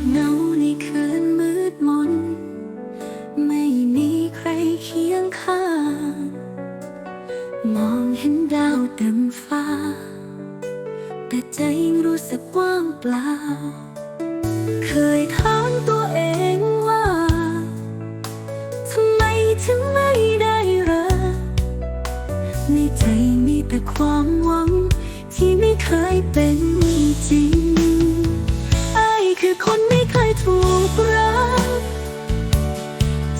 บเงาในคืนมืดมน ไม่มีใครเคียงข้าง มองเห็นดาวเต็มฟ้า แต่ใจรู้สึกว่างเปล่า เคยถามตัวเองว่า ทำไมถึงไม่ได้รักในใจมีแต่ความหวัง ที่ไม่เคยเป็นจริง คือคนไม่เคยถูกรัก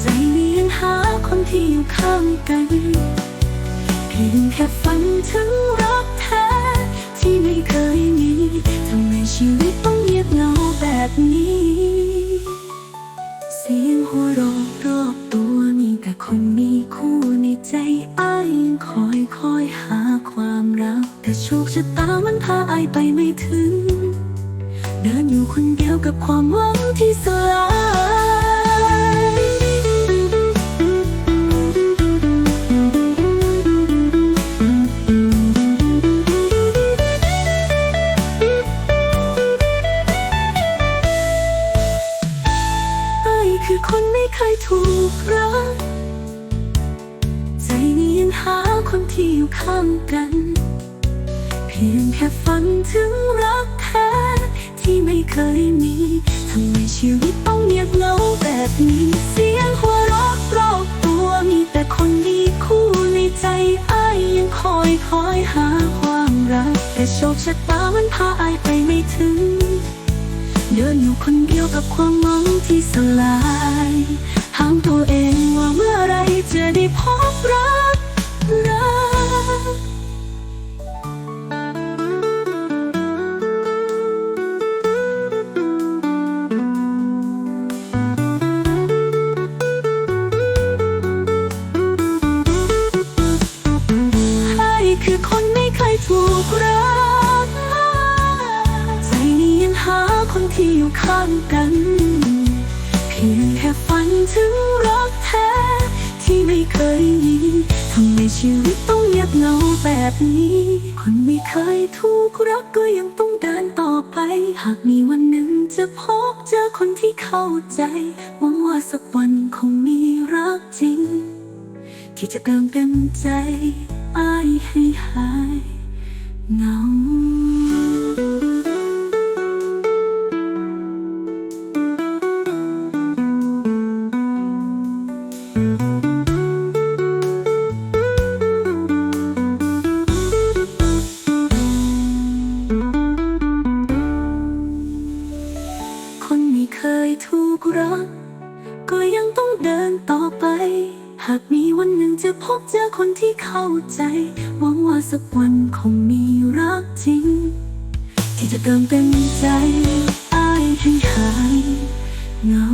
ใจนี้ยังหาคนที่อยู่ข้างกัน เพียงแค่ฝันถึงรักแท้ ที่ไม่เคยมีทำไมชีวิตต้องเงียบเหงาแบบนี้ เสียงหัวเราะรอบตัวมีแต่คนมีคู่ในใจอ้ายยังคอยคอยหาความรัก แต่โชคชะตามันพาอ้ายไปไม่ถึง เดินอยู่คนเดียวกับความหวังที่สลายไอ้คือคนไม่เคยถูกรัก ใจนี้ยังหาคนที่อยู่ข้างกัน เพียงแค่ฝันถึงรัก ที่ไม่เคยมีทำไมชีวิตต้องเงียบเหงาแบบนี้ เสียงหัวเราะรอบตัวมีแต่คนดีคู่ในใจอ้ายยังคอยคอยหาความรัก แต่โชคชะตามันพาอ้ายไปไม่ถึง เดินอยู่คนเดียวกับความหวังที่สลายถามตัวเองว่าเมื่อไรจะได้พบรักรัก คือคนไม่เคยถูกรัก ใจนี้ยังหาคนที่อยู่ข้างกัน เพียงแค่ฝันถึงรักแท้ ที่ไม่เคยมีทำไมชีวิตต้องเงียบเหงาแบบนี้ คนไม่เคยถูกรักก็ยังต้องเดินต่อไป หากมีวันหนึ่งจะพบเจอคนที่เข้าใจหวังว่าสักวันคงมีรักจริง ที่จะเติมเต็มใจ ให้หายเหงาคนไม่เคยถูกรักก็ยังต้องเดินต่อไป หากมีวันหนึ่งจะพบเจอคนที่เข้าใจ หวังว่าสักวันคงมีรักจริง ที่จะเติมเต็มใจอ้ายให้หายเหงา